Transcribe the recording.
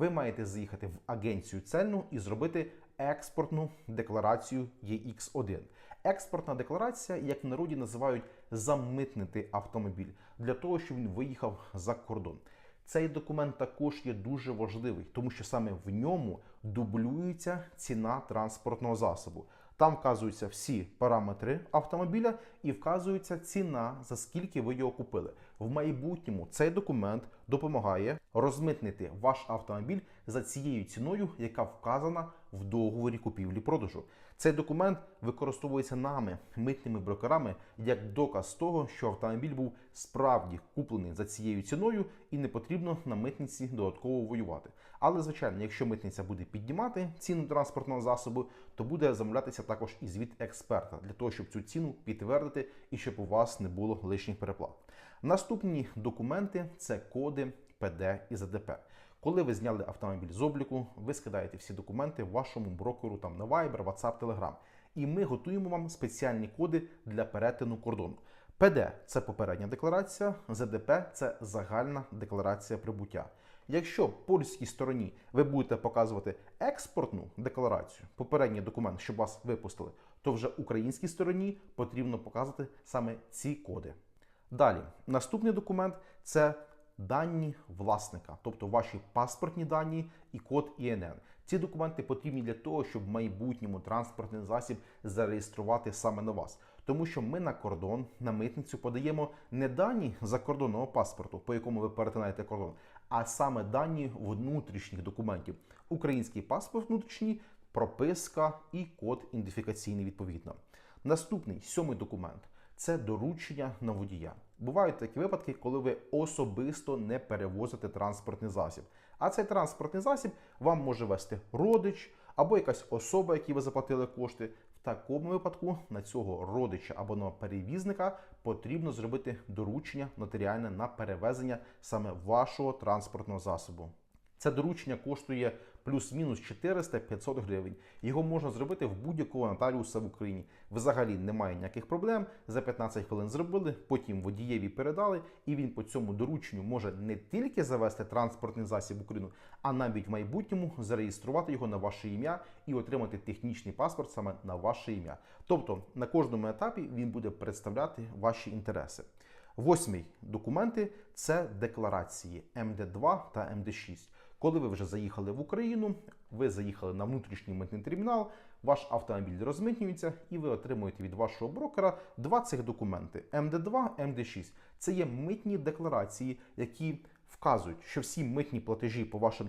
ви маєте заїхати в агенцію цельну і зробити експортну декларацію EX1. Експортна декларація, як в народі називають замитнити автомобіль для того, щоб він виїхав за кордон. Цей документ також є дуже важливий, тому що саме в ньому дублюється ціна транспортного засобу. Там вказуються всі параметри автомобіля і вказується ціна, за скільки ви його купили. В майбутньому цей документ допомагає розмитнити ваш автомобіль за цією ціною, яка вказана в договорі купівлі-продажу. Цей документ використовується нами, митними брокерами, як доказ того, що автомобіль був справді куплений за цією ціною і не потрібно на митниці додатково воювати. Але звичайно, якщо митниця буде піднімати ціну транспортного засобу, то буде замовлятися також і звіт експерта для того, щоб цю ціну підтвердити і щоб у вас не було лишніх переплат. Наступні документи це коди ПД і ЗДП. Коли ви зняли автомобіль з обліку, ви скидаєте всі документи вашому брокеру там на Viber, WhatsApp, Telegram. І ми готуємо вам спеціальні коди для перетину кордону. ПД це попередня декларація, ЗДП це загальна декларація прибуття. Якщо польській стороні ви будете показувати експортну декларацію, попередній документ, щоб вас випустили, то вже українській стороні потрібно показувати саме ці коди. Далі, наступний документ це дані власника, тобто ваші паспортні дані і код ІНН. Ці документи потрібні для того, щоб майбутньому транспортний засіб зареєструвати саме на вас. Тому що ми на кордон, на митницю подаємо не дані закордонного паспорту, по якому ви перетинаєте кордон, а саме дані внутрішніх документів. Український паспорт внутрішній, прописка і код ідентифікаційний відповідно. Наступний сьомий документ це доручення на водія. Бувають такі випадки, коли ви особисто не перевозите транспортний засіб. А цей транспортний засіб вам може вести родич або якась особа, якій ви заплатили кошти. В такому випадку на цього родича або на перевізника потрібно зробити доручення нотаріальне на перевезення саме вашого транспортного засобу. Це доручення коштує плюс-мінус 400-500 гривень. Його можна зробити в будь-якого нотаріуса в Україні. Взагалі немає ніяких проблем. За 15 хвилин зробили, потім водієві передали, і він по цьому дорученню може не тільки завести транспортний засіб в Україну, а навіть в майбутньому зареєструвати його на ваше ім'я і отримати технічний паспорт саме на ваше ім'я. Тобто на кожному етапі він буде представляти ваші інтереси. Восьмий документи це декларації МД2 та МД6. Коли ви вже заїхали в Україну, ви заїхали на внутрішній митний термінал, ваш автомобіль розмитнюється, і ви отримуєте від вашого брокера два цих документи: МД2, МД6. Це є митні декларації, які вказують, що всі митні платежі по вашим